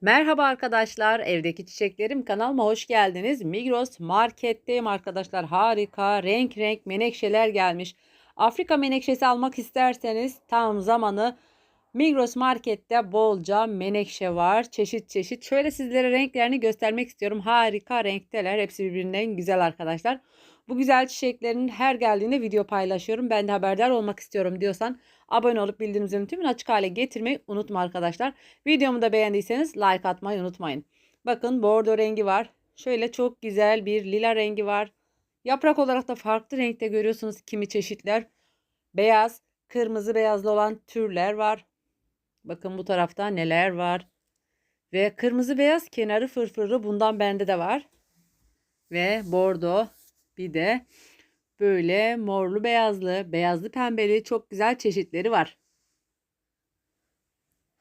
Merhaba arkadaşlar, evdeki çiçeklerim kanalıma hoş geldiniz. Migros marketteyim arkadaşlar. Harika, renk renk menekşeler gelmiş. Afrika menekşesi almak isterseniz tam zamanı. Migros markette bolca menekşe var. Çeşit çeşit. Şöyle sizlere renklerini göstermek istiyorum. Harika renkteler. Hepsi birbirinden güzel arkadaşlar. Bu güzel çiçeklerin her geldiğinde video paylaşıyorum. Ben de haberdar olmak istiyorum diyorsan abone olup bildirimlerin tümünü açık hale getirmeyi unutma arkadaşlar. Videomu da beğendiyseniz like atmayı unutmayın. Bakın bordo rengi var. Şöyle çok güzel bir lila rengi var. Yaprak olarak da farklı renkte görüyorsunuz kimi çeşitler. Beyaz, kırmızı beyazlı olan türler var. Bakın bu tarafta neler var. Ve kırmızı beyaz kenarı fırfırlı bundan bende de var. Ve bordo bir de böyle morlu beyazlı, beyazlı pembeli çok güzel çeşitleri var.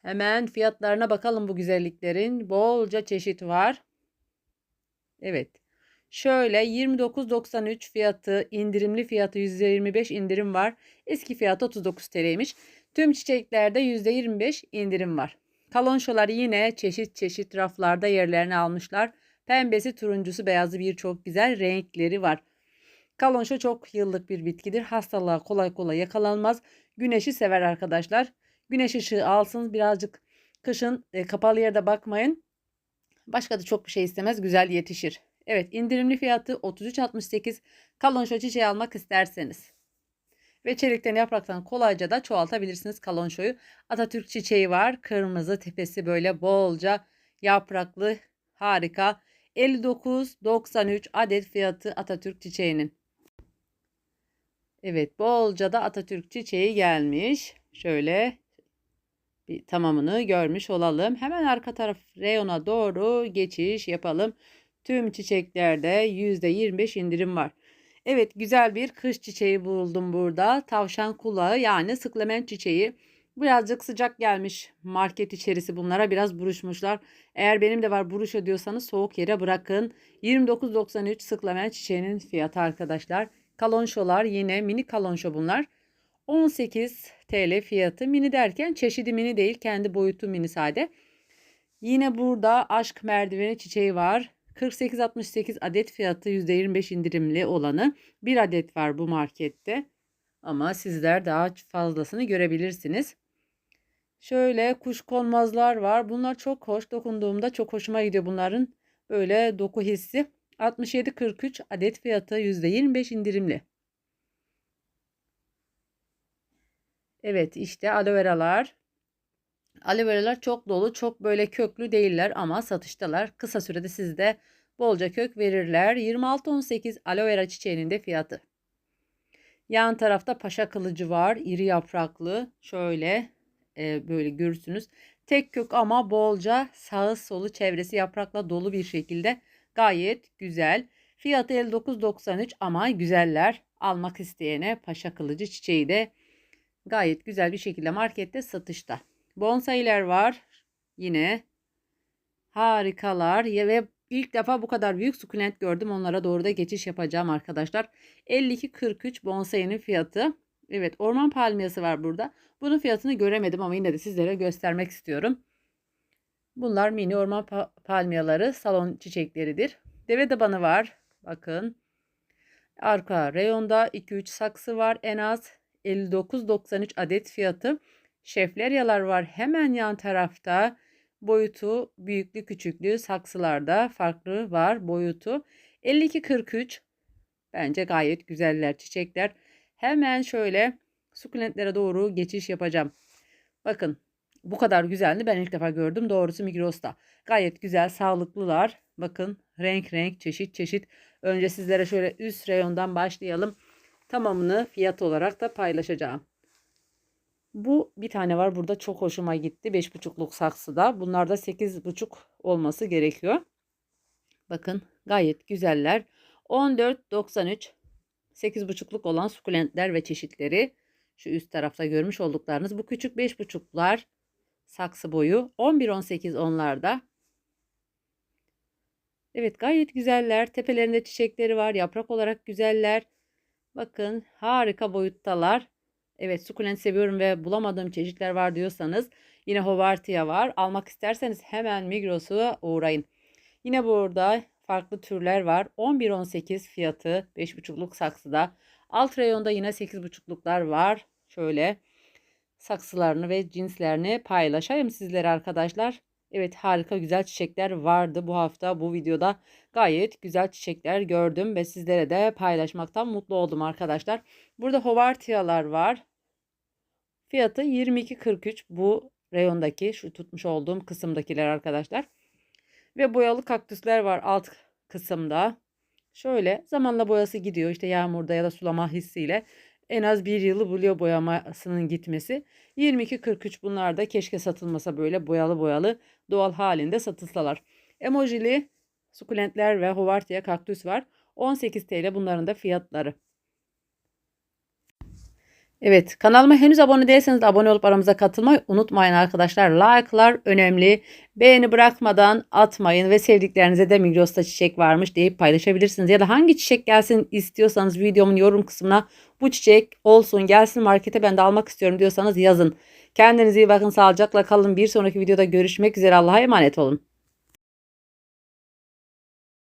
Hemen fiyatlarına bakalım bu güzelliklerin. Bolca çeşit var. Evet. Şöyle 29.93 fiyatı, indirimli fiyatı %25 indirim var. Eski fiyatı 39 TL'ymiş. Tüm çiçeklerde %25 indirim var. Kalonşolar yine çeşit çeşit raflarda yerlerini almışlar. Pembesi, turuncusu, beyazı birçok güzel renkleri var. Kalonşo çok yıllık bir bitkidir. Hastalığa kolay kolay yakalanmaz. Güneşi sever arkadaşlar. Güneş ışığı alsın birazcık kışın e, kapalı yerde bakmayın. Başka da çok bir şey istemez. Güzel yetişir. Evet indirimli fiyatı 33.68. Kalonşo çiçeği almak isterseniz. Ve çelikten yapraktan kolayca da çoğaltabilirsiniz kalonşoyu. Atatürk çiçeği var. Kırmızı tepesi böyle bolca yapraklı harika. 59.93 adet fiyatı Atatürk çiçeğinin. Evet bolca da Atatürk çiçeği gelmiş. Şöyle bir tamamını görmüş olalım. Hemen arka taraf reyona doğru geçiş yapalım. Tüm çiçeklerde %25 indirim var. Evet güzel bir kış çiçeği buldum burada. Tavşan kulağı yani sıklement çiçeği. Birazcık sıcak gelmiş market içerisi bunlara biraz buruşmuşlar. Eğer benim de var buruş diyorsanız soğuk yere bırakın. 29.93 sıklament çiçeğinin fiyatı arkadaşlar. Kalonşolar yine mini kalonşo bunlar. 18 TL fiyatı. Mini derken çeşidi mini değil kendi boyutu mini sade. Yine burada aşk merdiveni çiçeği var. 48.68 adet fiyatı %25 indirimli olanı. Bir adet var bu markette. Ama sizler daha fazlasını görebilirsiniz. Şöyle kuş konmazlar var. Bunlar çok hoş. Dokunduğumda çok hoşuma gidiyor bunların. Böyle doku hissi. 67.43 adet fiyatı %25 indirimli. Evet işte aloe veralar. Aloe veralar çok dolu, çok böyle köklü değiller ama satıştalar. Kısa sürede sizde bolca kök verirler. 26.18 aloe vera çiçeğinin de fiyatı. Yan tarafta paşa kılıcı var. iri yapraklı. Şöyle e, böyle görürsünüz. Tek kök ama bolca sağı solu çevresi yaprakla dolu bir şekilde Gayet güzel. Fiyatı 59.93 ama güzeller. Almak isteyene paşa kılıcı çiçeği de gayet güzel bir şekilde markette satışta. Bonsailer var. Yine harikalar ve ilk defa bu kadar büyük sukulent gördüm. Onlara doğru da geçiş yapacağım arkadaşlar. 52.43 bonsainin fiyatı. Evet orman palmiyası var burada. Bunun fiyatını göremedim ama yine de sizlere göstermek istiyorum. Bunlar mini orman palmiyaları, salon çiçekleridir. Deve tabanı var. Bakın. Arka reyonda 2-3 saksı var. En az 59.93 adet fiyatı. Şefleryalar var. Hemen yan tarafta boyutu büyüklü küçüklü saksılarda farklı var boyutu. 52.43 bence gayet güzeller çiçekler. Hemen şöyle sukulentlere doğru geçiş yapacağım. Bakın bu kadar güzeldi ben ilk defa gördüm. Doğrusu Migros'ta. Gayet güzel, sağlıklılar. Bakın renk renk, çeşit çeşit. Önce sizlere şöyle üst reyondan başlayalım. Tamamını fiyat olarak da paylaşacağım. Bu bir tane var burada çok hoşuma gitti. 5,5'luk saksıda. Bunlarda 8,5 olması gerekiyor. Bakın gayet güzeller. 14.93 8,5'luk olan sukulentler ve çeşitleri. Şu üst tarafta görmüş olduklarınız. Bu küçük 5,5'lar saksı boyu 11-18 onlarda. Evet gayet güzeller. Tepelerinde çiçekleri var. Yaprak olarak güzeller. Bakın harika boyuttalar. Evet sukulent seviyorum ve bulamadığım çeşitler var diyorsanız yine Hovartia var. Almak isterseniz hemen Migros'a uğrayın. Yine burada farklı türler var. 11-18 fiyatı 5,5'luk saksıda. Alt reyonda yine 8,5'luklar var. Şöyle saksılarını ve cinslerini paylaşayım sizlere arkadaşlar. Evet harika güzel çiçekler vardı bu hafta bu videoda. Gayet güzel çiçekler gördüm ve sizlere de paylaşmaktan mutlu oldum arkadaşlar. Burada hovartiyalar var. Fiyatı 22.43 bu reyondaki şu tutmuş olduğum kısımdakiler arkadaşlar. Ve boyalı kaktüsler var alt kısımda. Şöyle zamanla boyası gidiyor işte yağmurda ya da sulama hissiyle en az bir yılı buluyor boyamasının gitmesi. 22.43 bunlar da keşke satılmasa böyle boyalı boyalı doğal halinde satılsalar. Emojili sukulentler ve hovartia kaktüs var. 18 TL bunların da fiyatları. Evet kanalıma henüz abone değilseniz de abone olup aramıza katılmayı unutmayın arkadaşlar. Like'lar önemli. Beğeni bırakmadan atmayın ve sevdiklerinize de Migros'ta çiçek varmış deyip paylaşabilirsiniz. Ya da hangi çiçek gelsin istiyorsanız videomun yorum kısmına bu çiçek olsun gelsin markete ben de almak istiyorum diyorsanız yazın. Kendinize iyi bakın sağlıcakla kalın. Bir sonraki videoda görüşmek üzere Allah'a emanet olun.